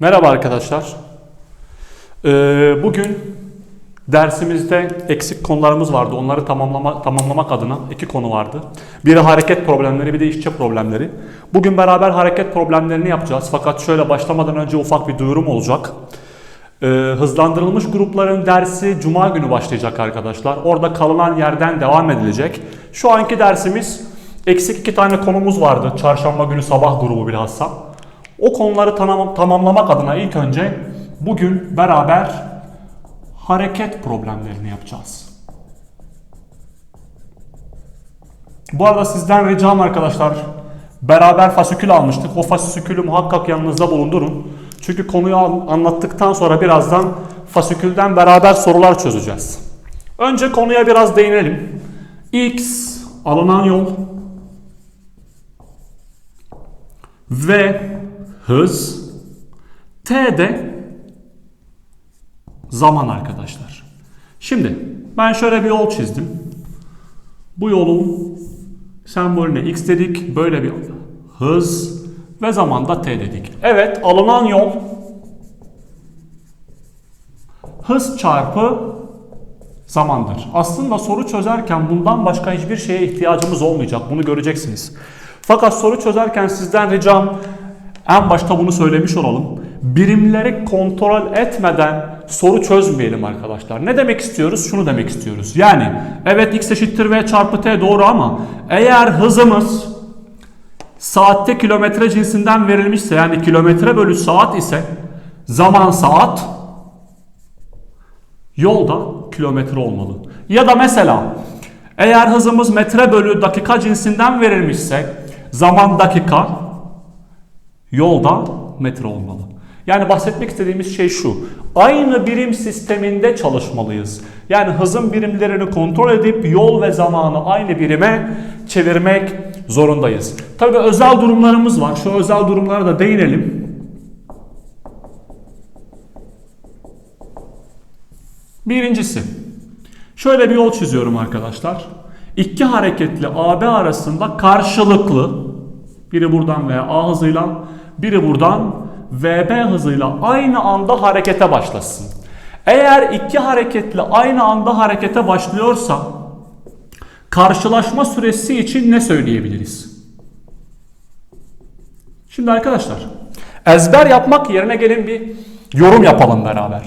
Merhaba arkadaşlar. Ee, bugün dersimizde eksik konularımız vardı. Onları tamamlama, tamamlamak adına iki konu vardı. Biri hareket problemleri, bir de işçi problemleri. Bugün beraber hareket problemlerini yapacağız. Fakat şöyle başlamadan önce ufak bir duyurum olacak. Ee, hızlandırılmış grupların dersi Cuma günü başlayacak arkadaşlar. Orada kalınan yerden devam edilecek. Şu anki dersimiz eksik iki tane konumuz vardı. Çarşamba günü sabah grubu bilhassa. O konuları tamam, tamamlamak adına ilk önce bugün beraber hareket problemlerini yapacağız. Bu arada sizden ricam arkadaşlar beraber fasikül almıştık. O fasikülü muhakkak yanınızda bulundurun. Çünkü konuyu an- anlattıktan sonra birazdan fasikülden beraber sorular çözeceğiz. Önce konuya biraz değinelim. X alınan yol ve hız T de zaman arkadaşlar. Şimdi ben şöyle bir yol çizdim. Bu yolun sembolüne x dedik. Böyle bir hız ve zamanda t dedik. Evet alınan yol hız çarpı zamandır. Aslında soru çözerken bundan başka hiçbir şeye ihtiyacımız olmayacak. Bunu göreceksiniz. Fakat soru çözerken sizden ricam en başta bunu söylemiş olalım. Birimleri kontrol etmeden soru çözmeyelim arkadaşlar. Ne demek istiyoruz? Şunu demek istiyoruz. Yani evet x eşittir v çarpı t doğru ama eğer hızımız saatte kilometre cinsinden verilmişse yani kilometre bölü saat ise zaman saat yolda kilometre olmalı. Ya da mesela eğer hızımız metre bölü dakika cinsinden verilmişse zaman dakika yolda metre olmalı. Yani bahsetmek istediğimiz şey şu. Aynı birim sisteminde çalışmalıyız. Yani hızın birimlerini kontrol edip yol ve zamanı aynı birime çevirmek zorundayız. Tabii özel durumlarımız var. Şu özel durumlara da değinelim. Birincisi. Şöyle bir yol çiziyorum arkadaşlar. İki hareketli AB arasında karşılıklı biri buradan veya A hızıyla biri buradan VB hızıyla aynı anda harekete başlasın. Eğer iki hareketli aynı anda harekete başlıyorsa karşılaşma süresi için ne söyleyebiliriz? Şimdi arkadaşlar ezber yapmak yerine gelin bir yorum yapalım beraber.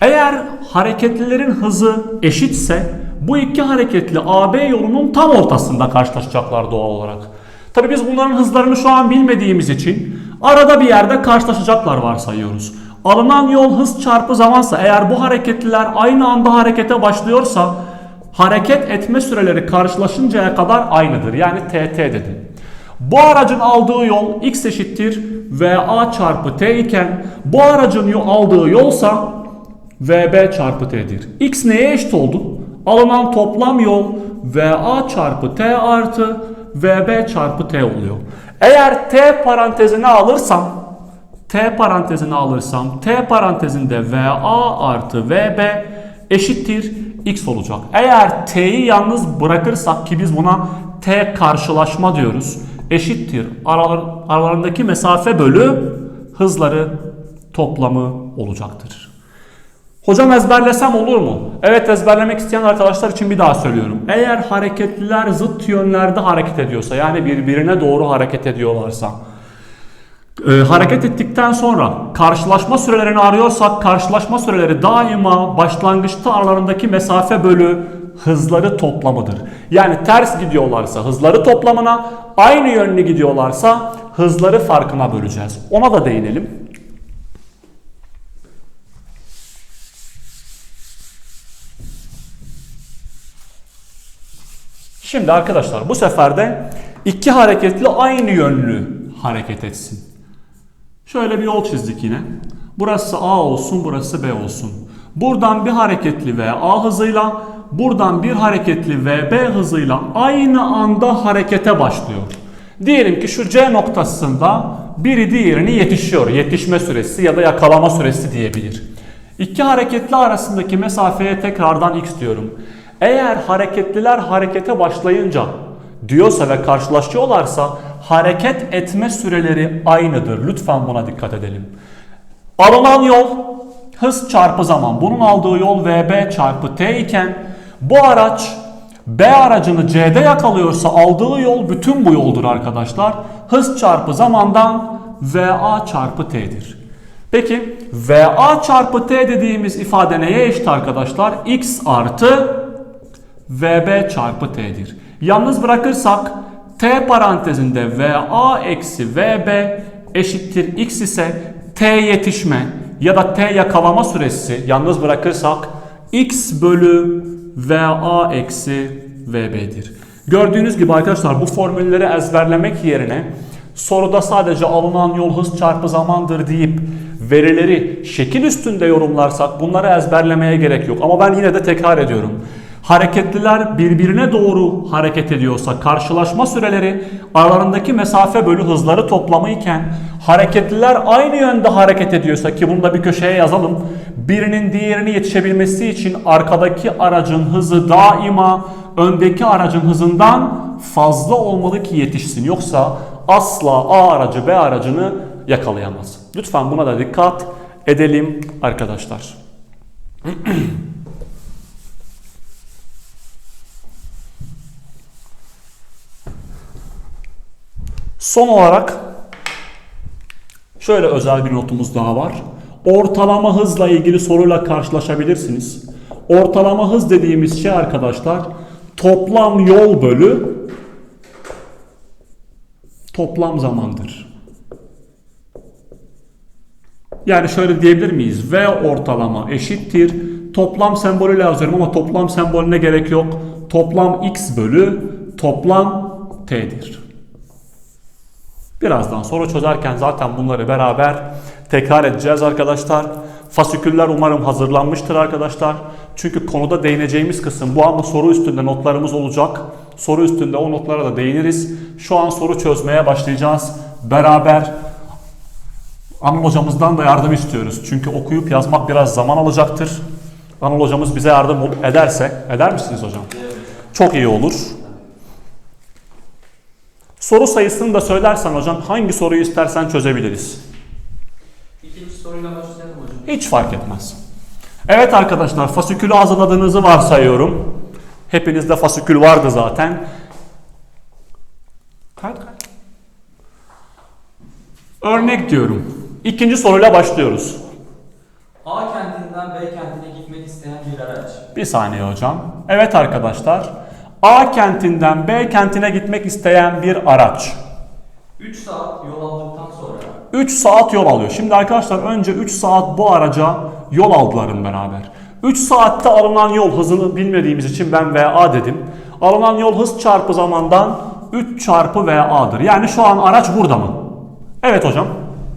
Eğer hareketlilerin hızı eşitse bu iki hareketli AB yolunun tam ortasında karşılaşacaklar doğal olarak. Tabi biz bunların hızlarını şu an bilmediğimiz için arada bir yerde karşılaşacaklar varsayıyoruz. Alınan yol hız çarpı zamansa eğer bu hareketliler aynı anda harekete başlıyorsa hareket etme süreleri karşılaşıncaya kadar aynıdır. Yani TT dedim. Bu aracın aldığı yol x eşittir VA çarpı t iken bu aracın aldığı yolsa VB çarpı t'dir. X neye eşit oldu? Alınan toplam yol VA çarpı t artı VB çarpı t oluyor. Eğer t parantezine alırsam t parantezine alırsam t parantezinde VA artı VB eşittir x olacak. Eğer t'yi yalnız bırakırsak ki biz buna t karşılaşma diyoruz. Eşittir aralar, aralarındaki mesafe bölü hızları toplamı olacaktır. Hocam ezberlesem olur mu? Evet ezberlemek isteyen arkadaşlar için bir daha söylüyorum. Eğer hareketliler zıt yönlerde hareket ediyorsa yani birbirine doğru hareket ediyorlarsa e, hareket ettikten sonra karşılaşma sürelerini arıyorsak karşılaşma süreleri daima başlangıçta aralarındaki mesafe bölü hızları toplamıdır. Yani ters gidiyorlarsa hızları toplamına, aynı yönlü gidiyorlarsa hızları farkına böleceğiz. Ona da değinelim. Şimdi arkadaşlar bu sefer de iki hareketli aynı yönlü hareket etsin. Şöyle bir yol çizdik yine. Burası A olsun, burası B olsun. Buradan bir hareketli V A hızıyla, buradan bir hareketli V B hızıyla aynı anda harekete başlıyor. Diyelim ki şu C noktasında biri diğerini yetişiyor. Yetişme süresi ya da yakalama süresi diyebilir. İki hareketli arasındaki mesafeye tekrardan x diyorum. Eğer hareketliler harekete başlayınca diyorsa ve karşılaşıyorlarsa hareket etme süreleri aynıdır. Lütfen buna dikkat edelim. Alınan yol hız çarpı zaman. Bunun aldığı yol VB çarpı T iken bu araç B aracını C'de yakalıyorsa aldığı yol bütün bu yoldur arkadaşlar. Hız çarpı zamandan VA çarpı T'dir. Peki VA çarpı T dediğimiz ifade neye eşit arkadaşlar? X artı VB çarpı T'dir. Yalnız bırakırsak T parantezinde VA eksi VB eşittir X ise T yetişme ya da T yakalama süresi yalnız bırakırsak X bölü VA eksi VB'dir. Gördüğünüz gibi arkadaşlar bu formülleri ezberlemek yerine soruda sadece alınan yol hız çarpı zamandır deyip verileri şekil üstünde yorumlarsak bunları ezberlemeye gerek yok. Ama ben yine de tekrar ediyorum. Hareketliler birbirine doğru hareket ediyorsa karşılaşma süreleri aralarındaki mesafe bölü hızları toplamı iken hareketliler aynı yönde hareket ediyorsa ki bunu da bir köşeye yazalım. Birinin diğerini yetişebilmesi için arkadaki aracın hızı daima öndeki aracın hızından fazla olmalı ki yetişsin. Yoksa asla A aracı B aracını yakalayamaz. Lütfen buna da dikkat edelim arkadaşlar. Son olarak şöyle özel bir notumuz daha var. Ortalama hızla ilgili soruyla karşılaşabilirsiniz. Ortalama hız dediğimiz şey arkadaşlar toplam yol bölü toplam zamandır. Yani şöyle diyebilir miyiz? V ortalama eşittir. Toplam sembolüyle yazıyorum ama toplam sembolüne gerek yok. Toplam x bölü toplam t'dir. Birazdan soru çözerken zaten bunları beraber tekrar edeceğiz arkadaşlar. Fasiküller umarım hazırlanmıştır arkadaşlar. Çünkü konuda değineceğimiz kısım bu ama soru üstünde notlarımız olacak. Soru üstünde o notlara da değiniriz. Şu an soru çözmeye başlayacağız. Beraber Anıl hocamızdan da yardım istiyoruz. Çünkü okuyup yazmak biraz zaman alacaktır. Anıl hocamız bize yardım ederse, eder misiniz hocam? Çok iyi olur. Soru sayısını da söylersen hocam hangi soruyu istersen çözebiliriz. İkinci soruyla başlayalım hocam. Hiç fark etmez. Evet arkadaşlar fasikülü hazırladığınızı varsayıyorum. Hepinizde fasikül vardı zaten. Kayıt kayıt. Örnek diyorum. İkinci soruyla başlıyoruz. A kentinden B kentine gitmek isteyen bir araç. Bir saniye hocam. Evet arkadaşlar. A kentinden B kentine gitmek isteyen bir araç. 3 saat yol aldıktan sonra 3 saat yol alıyor. Şimdi arkadaşlar önce 3 saat bu araca yol aldılarım beraber. 3 saatte alınan yol hızını bilmediğimiz için ben VA dedim. Alınan yol hız çarpı zamandan 3 çarpı VA'dır. Yani şu an araç burada mı? Evet hocam.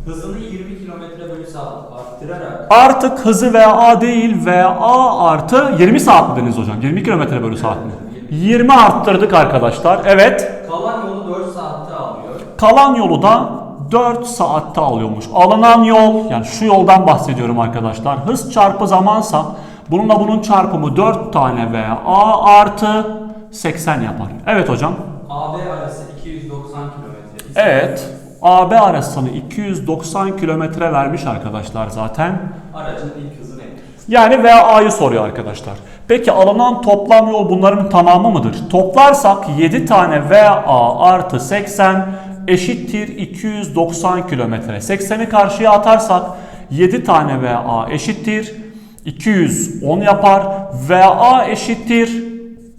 hızını 20 km bölü saat arttırarak Artık hızı VA değil VA artı 20 saat mi dediniz hocam? 20 kilometre bölü saat mi? 20 arttırdık arkadaşlar. Evet. kalan yolu 4 saatte alıyor. Kalan yolu da 4 saatte alıyormuş. Alınan yol yani şu yoldan bahsediyorum arkadaşlar. Hız çarpı zamansa bununla bunun çarpımı 4 tane ve A artı 80 yapar. Evet hocam. AB arası 290 km. Evet. AB arasını 290 kilometre vermiş arkadaşlar zaten. Aracın ilk hızı nedir? Yani VA'yı soruyor arkadaşlar. Peki alınan toplam yol bunların tamamı mıdır? Toplarsak 7 tane VA artı 80 eşittir 290 kilometre. 80'i karşıya atarsak 7 tane VA eşittir 210 yapar. VA eşittir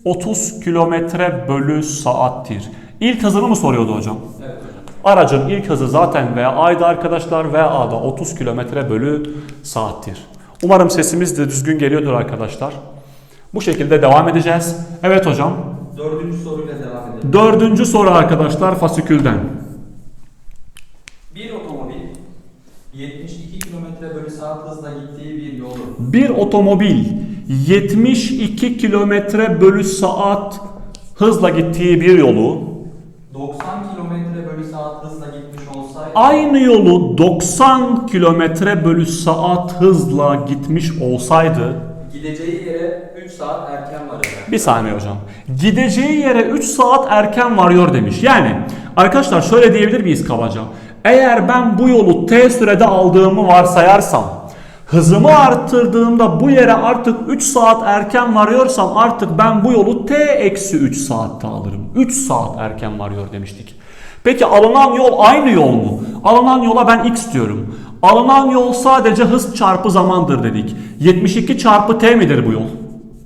30 kilometre bölü saattir. İlk hızını mı soruyordu hocam? Evet. Aracın ilk hızı zaten VA'ydı arkadaşlar. VA'da 30 km bölü saattir. Umarım sesimiz de düzgün geliyordur arkadaşlar. Bu şekilde devam edeceğiz. Evet hocam. Dördüncü soruyla devam edelim. Dördüncü soru arkadaşlar fasikülden. Bir otomobil 72 km bölü saat hızla gittiği bir yolu Bir otomobil 72 km bölü saat hızla gittiği bir yolu 90 km bölü saat hızla gitmiş olsaydı aynı yolu 90 km bölü saat hızla gitmiş olsaydı gideceği yere 3 saat erken varacak. Bir saniye hocam. Gideceği yere 3 saat erken varıyor demiş. Yani arkadaşlar şöyle diyebilir miyiz kabaca? Eğer ben bu yolu t sürede aldığımı varsayarsam, hızımı arttırdığımda bu yere artık 3 saat erken varıyorsam artık ben bu yolu t eksi 3 saatte alırım. 3 saat erken varıyor demiştik. Peki alınan yol aynı yol mu? Alınan yola ben x diyorum. Alınan yol sadece hız çarpı zamandır dedik. 72 çarpı t midir bu yol?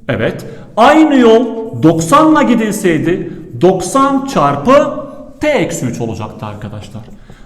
Evet. Aynı yol 90 ile gidilseydi 90 çarpı t eksi 3 olacaktı arkadaşlar.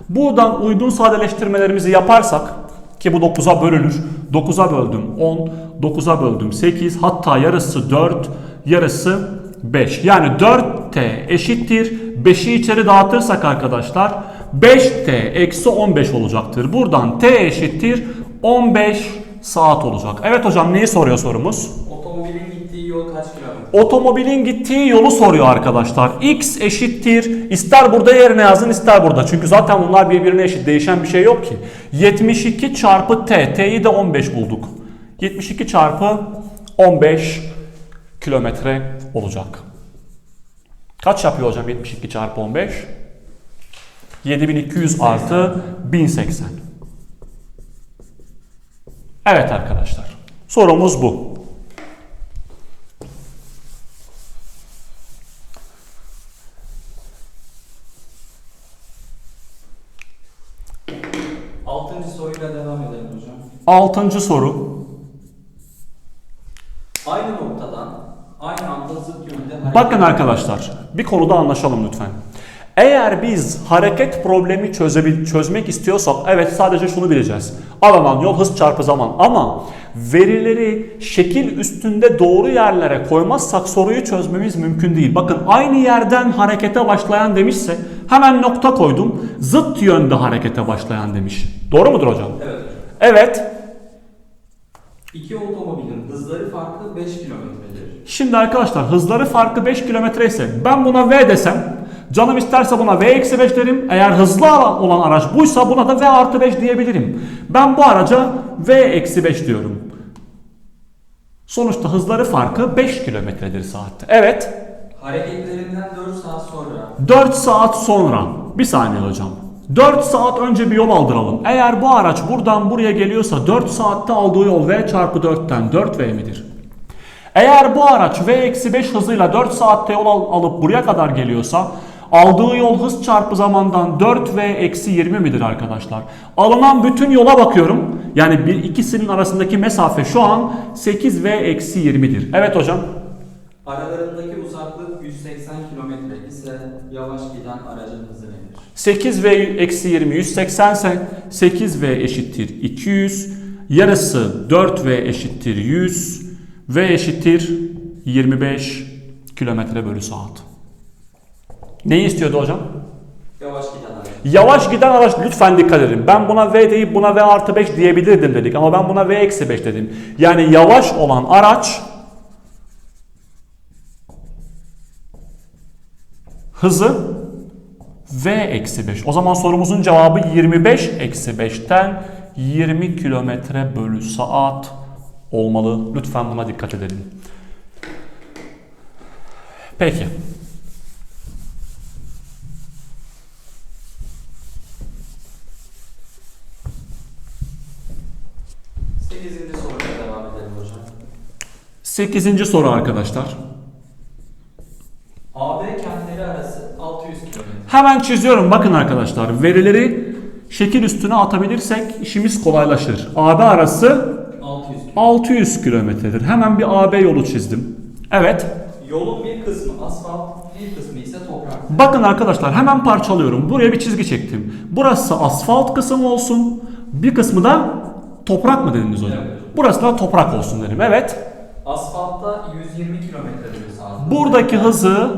Buradan uygun sadeleştirmelerimizi yaparsak ki bu 9'a bölünür. 9'a böldüm 10, 9'a böldüm 8 hatta yarısı 4, yarısı 5. Yani 4t eşittir. 5'i içeri dağıtırsak arkadaşlar 5t eksi 15 olacaktır. Buradan t eşittir 15 saat olacak. Evet hocam neyi soruyor sorumuz? Otomobilin gittiği yol kaç kilometre? Otomobilin gittiği yolu soruyor arkadaşlar. X eşittir. İster burada yerine yazın ister burada. Çünkü zaten bunlar birbirine eşit. Değişen bir şey yok ki. 72 çarpı T. T'yi de 15 bulduk. 72 çarpı 15 kilometre olacak. Kaç yapıyor hocam 72 çarpı 15? 7200 artı 1080. Evet arkadaşlar. Sorumuz bu. Altıncı soruyla devam edelim hocam. Altıncı soru. Aynı noktadan aynı anda zıt yönde hareket Bakın arkadaşlar bir konuda anlaşalım lütfen. Eğer biz hareket problemi çözebil çözmek istiyorsak evet sadece şunu bileceğiz. Alınan yol hız çarpı zaman ama verileri şekil üstünde doğru yerlere koymazsak soruyu çözmemiz mümkün değil. Bakın aynı yerden harekete başlayan demişse hemen nokta koydum. Zıt yönde harekete başlayan demiş. Doğru mudur hocam? Evet. Evet. İki otomobilin hızları farkı 5 kilometredir. Şimdi arkadaşlar hızları farkı 5 kilometre ise ben buna V desem canım isterse buna V eksi 5 derim. Eğer hızlı olan araç buysa buna da V artı 5 diyebilirim. Ben bu araca V eksi 5 diyorum. Sonuçta hızları farkı 5 kilometredir saatte. Evet Hareketlerinden 4 saat sonra 4 saat sonra bir saniye hocam. 4 saat önce bir yol aldıralım. Eğer bu araç buradan buraya geliyorsa 4 saatte aldığı yol V çarpı 4'ten 4V midir? Eğer bu araç V eksi 5 hızıyla 4 saatte yol al- alıp buraya kadar geliyorsa aldığı yol hız çarpı zamandan 4V eksi 20 midir arkadaşlar? Alınan bütün yola bakıyorum. Yani bir ikisinin arasındaki mesafe şu an 8V eksi 20'dir. Evet hocam. aralarındaki uzaklık 180 kilometre ise yavaş giden aracın hızı nedir? 8V eksi 20 180 ise 8V eşittir 200. Yarısı 4V eşittir 100. V eşittir 25 kilometre bölü saat. Neyi istiyordu hocam? Yavaş giden araç. Yavaş giden araç lütfen dikkat edin. Ben buna V deyip buna V artı 5 diyebilirdim dedik ama ben buna V eksi 5 dedim. Yani yavaş olan araç hızı V eksi 5. O zaman sorumuzun cevabı 25 eksi 5'ten 20 kilometre bölü saat olmalı. Lütfen buna dikkat edelim. Peki. Sekizinci soruyla devam edelim hocam. 8. soru arkadaşlar. AB kentleri arası 600 kilometre. Hemen çiziyorum bakın arkadaşlar. Verileri şekil üstüne atabilirsek işimiz kolaylaşır. AB arası 600 kilometre. 600 kilometredir. Hemen bir AB yolu çizdim. Evet. Yolun bir kısmı asfalt, bir kısmı ise toprak. Bakın arkadaşlar hemen parçalıyorum. Buraya bir çizgi çektim. Burası asfalt kısmı olsun. Bir kısmı da toprak mı dediniz hocam? Evet. Burası da toprak olsun dedim. Evet. Asfaltta 120 kilometre bölü saat. Buradaki hızı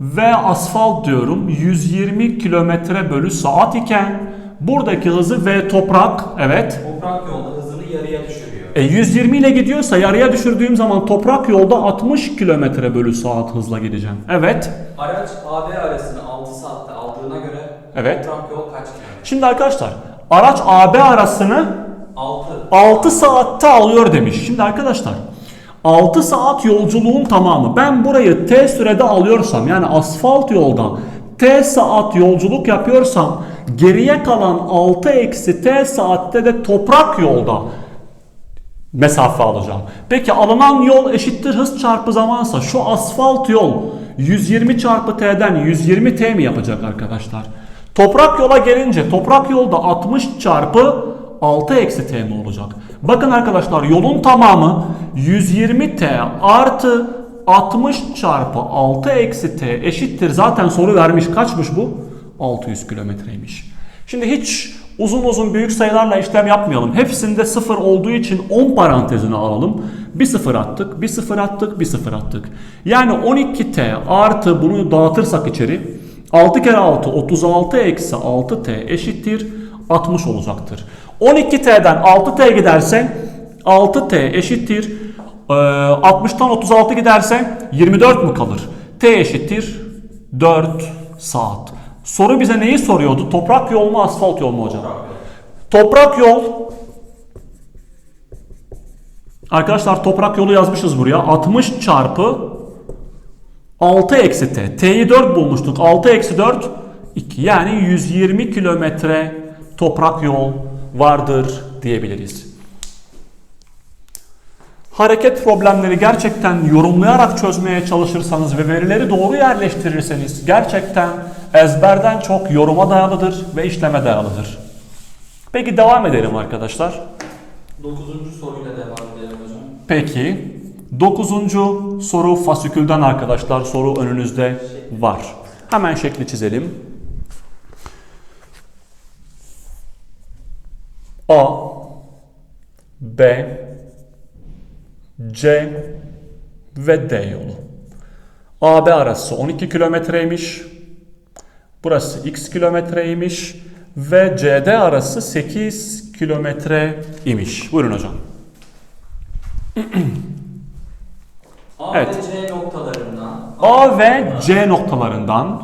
ve asfalt diyorum 120 kilometre bölü saat iken buradaki hızı ve toprak evet Toprak yolda hızını yarıya düşürüyor. E 120 ile gidiyorsa yarıya düşürdüğüm zaman toprak yolda 60 kilometre bölü saat hızla gideceğim. Evet. Araç AB arasını 6 saatte aldığına göre Evet. toprak yol kaç kilometre? Şimdi arkadaşlar araç AB arasını 6. 6 saatte alıyor demiş. Şimdi arkadaşlar 6 saat yolculuğun tamamı. Ben burayı T sürede alıyorsam yani asfalt yolda T saat yolculuk yapıyorsam geriye kalan 6 eksi t saatte de toprak yolda mesafe alacağım. Peki alınan yol eşittir hız çarpı zamansa şu asfalt yol 120 çarpı t'den 120 t mi yapacak arkadaşlar? Toprak yola gelince toprak yolda 60 çarpı 6 eksi t mi olacak? Bakın arkadaşlar yolun tamamı 120 t artı 60 çarpı 6 eksi t eşittir. Zaten soru vermiş kaçmış bu? 600 kilometreymiş. Şimdi hiç uzun uzun büyük sayılarla işlem yapmayalım. Hepsinde sıfır olduğu için 10 parantezine alalım. Bir sıfır attık, bir sıfır attık, bir sıfır attık. Yani 12t artı bunu dağıtırsak içeri 6 kere 6 36 eksi 6t eşittir 60 olacaktır. 12t'den 6t giderse 6t eşittir e, 60'tan 36 giderse 24 mu kalır? t eşittir 4 saat. Soru bize neyi soruyordu? Toprak yol mu asfalt yol mu hocam? Toprak yol Arkadaşlar toprak yolu yazmışız buraya. 60 çarpı 6 eksi t. T'yi 4 bulmuştuk. 6 eksi 4 2. Yani 120 kilometre toprak yol vardır diyebiliriz. Hareket problemleri gerçekten yorumlayarak çözmeye çalışırsanız ve verileri doğru yerleştirirseniz gerçekten ezberden çok yoruma dayalıdır ve işleme dayalıdır. Peki devam edelim arkadaşlar. 9. soruyla devam edelim hocam. Peki 9. soru fasikülden arkadaşlar soru önünüzde var. Hemen şekli çizelim. A B C ve D yolu. AB arası 12 kilometreymiş. Burası x kilometreymiş ve CD arası 8 kilometre imiş. Buyurun hocam. A Evet. ve C noktalarından A ve C noktalarından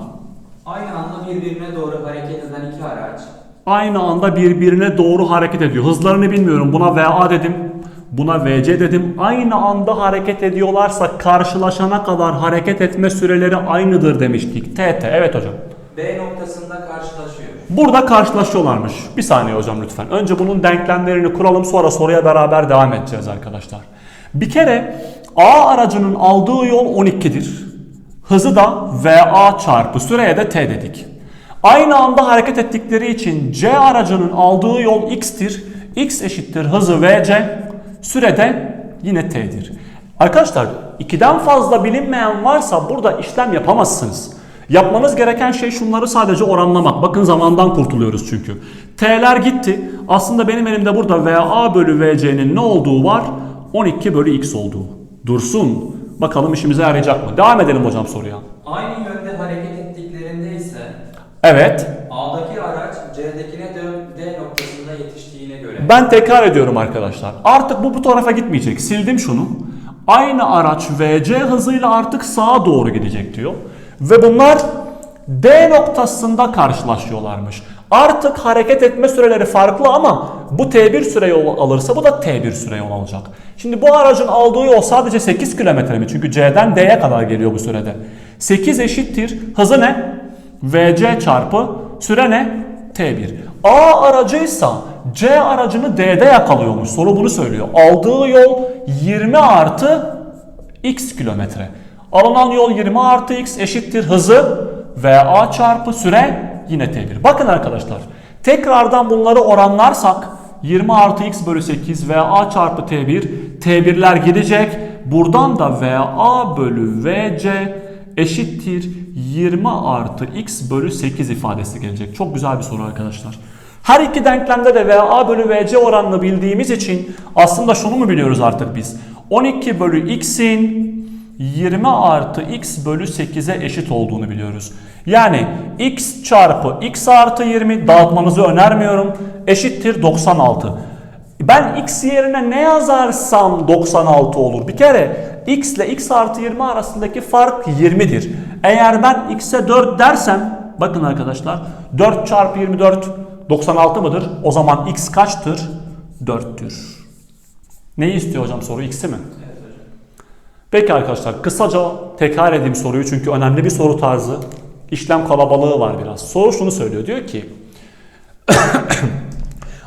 aynı anda birbirine doğru hareket eden iki araç aynı anda birbirine doğru hareket ediyor. Hızlarını bilmiyorum. Buna VA dedim. Buna VC dedim. Aynı anda hareket ediyorlarsa karşılaşana kadar hareket etme süreleri aynıdır demiştik. TT. Evet hocam. B noktasında karşılaşıyor. Burada karşılaşıyorlarmış. Bir saniye hocam lütfen. Önce bunun denklemlerini kuralım sonra soruya beraber devam edeceğiz arkadaşlar. Bir kere A aracının aldığı yol 12'dir. Hızı da VA çarpı süreye de T dedik. Aynı anda hareket ettikleri için C aracının aldığı yol X'tir. X eşittir hızı VC, sürede yine T'dir. Arkadaşlar ikiden fazla bilinmeyen varsa burada işlem yapamazsınız. Yapmanız gereken şey şunları sadece oranlamak. Bakın zamandan kurtuluyoruz çünkü. T'ler gitti. Aslında benim elimde burada VA bölü VC'nin ne olduğu var? 12 bölü X olduğu. Dursun. Bakalım işimize yarayacak mı? Devam edelim hocam soruya. Aynı yönde hareket Evet. A'daki araç C'dekine D noktasında yetiştiğine göre Ben tekrar ediyorum arkadaşlar. Artık bu bu tarafa gitmeyecek. Sildim şunu. Aynı araç VC hızıyla artık sağa doğru gidecek diyor. Ve bunlar D noktasında karşılaşıyorlarmış. Artık hareket etme süreleri farklı ama bu T1 süre yol alırsa bu da T1 süre yol alacak. Şimdi bu aracın aldığı yol sadece 8 kilometre mi? Çünkü C'den D'ye kadar geliyor bu sürede. 8 eşittir. Hızı ne? VC çarpı süre ne? T1. A aracıysa C aracını D'de yakalıyormuş. Soru bunu söylüyor. Aldığı yol 20 artı x kilometre. Alınan yol 20 artı x eşittir hızı ve a çarpı süre yine t1. Bakın arkadaşlar tekrardan bunları oranlarsak 20 artı x bölü 8 ve a çarpı t1 t1'ler gidecek. Buradan da v a bölü vc eşittir 20 artı x bölü 8 ifadesi gelecek. Çok güzel bir soru arkadaşlar. Her iki denklemde de VA bölü VC oranını bildiğimiz için aslında şunu mu biliyoruz artık biz? 12 bölü x'in 20 artı x bölü 8'e eşit olduğunu biliyoruz. Yani x çarpı x artı 20 dağıtmanızı önermiyorum. Eşittir 96. Ben x yerine ne yazarsam 96 olur. Bir kere x ile x artı 20 arasındaki fark 20'dir. Eğer ben x'e 4 dersem bakın arkadaşlar 4 çarpı 24 96 mıdır? O zaman x kaçtır? 4'tür. Neyi istiyor hocam soru x'i mi? Evet. Peki arkadaşlar kısaca tekrar edeyim soruyu çünkü önemli bir soru tarzı. İşlem kalabalığı var biraz. Soru şunu söylüyor. Diyor ki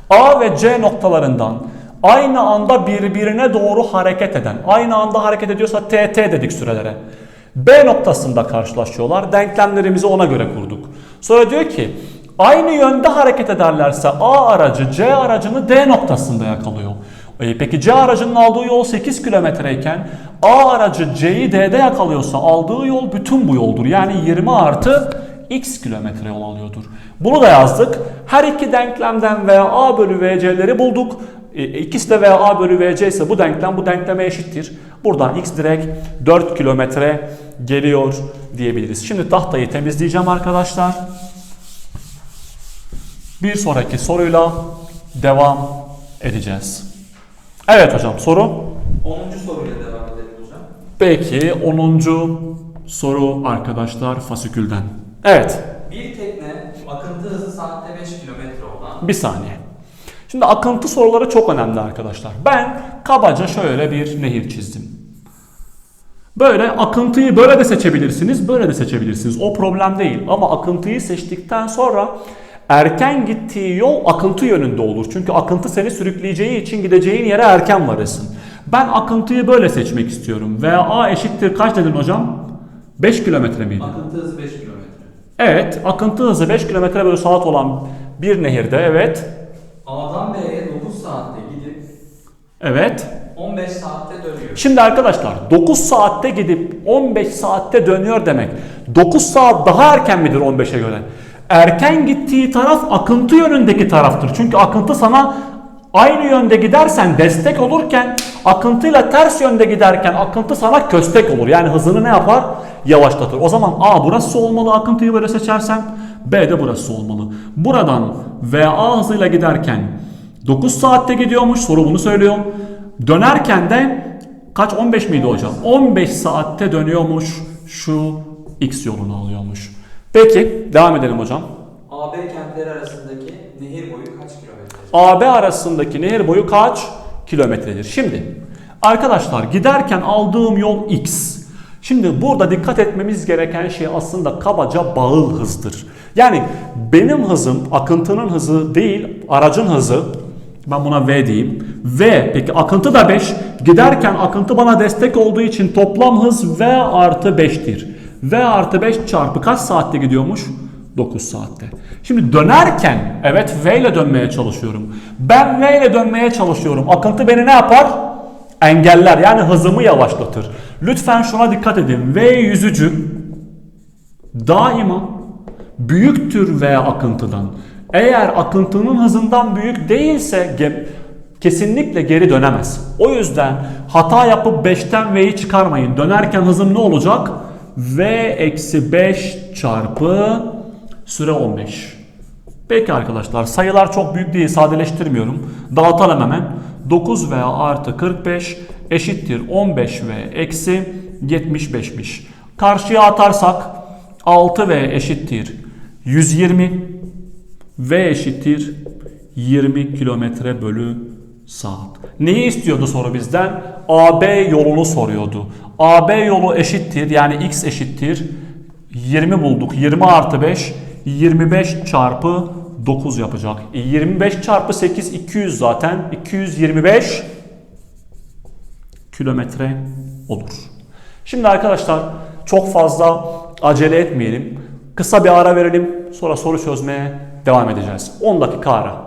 A ve C noktalarından aynı anda birbirine doğru hareket eden, aynı anda hareket ediyorsa TT dedik sürelere. B noktasında karşılaşıyorlar. Denklemlerimizi ona göre kurduk. Sonra diyor ki aynı yönde hareket ederlerse A aracı C aracını D noktasında yakalıyor. E, Peki C aracının aldığı yol 8 kilometreyken A aracı C'yi D'de yakalıyorsa aldığı yol bütün bu yoldur. Yani 20 artı x kilometre yol alıyordur. Bunu da yazdık. Her iki denklemden veya a bölü vc'leri bulduk. E, İkisi de veya a bölü vc ise bu denklem bu denkleme eşittir. Buradan x direkt 4 kilometre geliyor diyebiliriz. Şimdi tahtayı temizleyeceğim arkadaşlar. Bir sonraki soruyla devam edeceğiz. Evet hocam soru. 10. soruyla devam edelim hocam. Peki 10. soru arkadaşlar fasikülden. Evet Bir tekne akıntı hızı saatte 5 kilometre olan Bir saniye. Şimdi akıntı soruları çok önemli arkadaşlar. Ben kabaca şöyle bir nehir çizdim. Böyle akıntıyı böyle de seçebilirsiniz, böyle de seçebilirsiniz. O problem değil. Ama akıntıyı seçtikten sonra erken gittiği yol akıntı yönünde olur. Çünkü akıntı seni sürükleyeceği için gideceğin yere erken varırsın. Ben akıntıyı böyle seçmek istiyorum. VA eşittir kaç dedin hocam? 5 kilometre miydi? akıntı hızı 5 kilometre. Evet, akıntı hızı 5 km bölü saat olan bir nehirde evet. A'dan B'ye 9 saatte gidip Evet. 15 saatte dönüyor. Şimdi arkadaşlar 9 saatte gidip 15 saatte dönüyor demek. 9 saat daha erken midir 15'e göre? Erken gittiği taraf akıntı yönündeki taraftır. Çünkü akıntı sana aynı yönde gidersen destek olurken akıntıyla ters yönde giderken akıntı sana köstek olur. Yani hızını ne yapar? Yavaşlatır. O zaman A burası olmalı akıntıyı böyle seçersem B de burası olmalı. Buradan VA hızıyla giderken 9 saatte gidiyormuş soru bunu söylüyor. Dönerken de kaç 15 miydi hocam? 15 saatte dönüyormuş şu X yolunu alıyormuş. Peki devam edelim hocam. AB kentleri arasındaki nehir boyu kaç kilometre? AB arasındaki nehir boyu kaç kilometredir? Şimdi arkadaşlar giderken aldığım yol X. Şimdi burada dikkat etmemiz gereken şey aslında kabaca bağıl hızdır. Yani benim hızım akıntının hızı değil aracın hızı. Ben buna V diyeyim. V peki akıntı da 5. Giderken akıntı bana destek olduğu için toplam hız V artı 5'tir. V artı 5 çarpı kaç saatte gidiyormuş? 9 saatte. Şimdi dönerken evet V ile dönmeye çalışıyorum. Ben V ile dönmeye çalışıyorum. Akıntı beni ne yapar? Engeller yani hızımı yavaşlatır. Lütfen şuna dikkat edin. V yüzücü daima büyüktür V akıntıdan. Eğer akıntının hızından büyük değilse ge- kesinlikle geri dönemez. O yüzden hata yapıp 5'ten V'yi çıkarmayın. Dönerken hızım ne olacak? V eksi 5 çarpı süre 15. Peki arkadaşlar sayılar çok büyük değil sadeleştirmiyorum. Dağıtalım hemen. 9V artı 45 eşittir 15V eksi 75'miş. Karşıya atarsak 6V eşittir 120 V eşittir 20 kilometre bölü saat. Neyi istiyordu soru bizden? AB yolunu soruyordu. AB yolu eşittir yani x eşittir 20 bulduk. 20 artı 5 25 çarpı 9 yapacak. E, 25 çarpı 8 200 zaten. 225 kilometre olur. Şimdi arkadaşlar çok fazla acele etmeyelim. Kısa bir ara verelim. Sonra soru çözmeye devam edeceğiz. 10 dakika ara.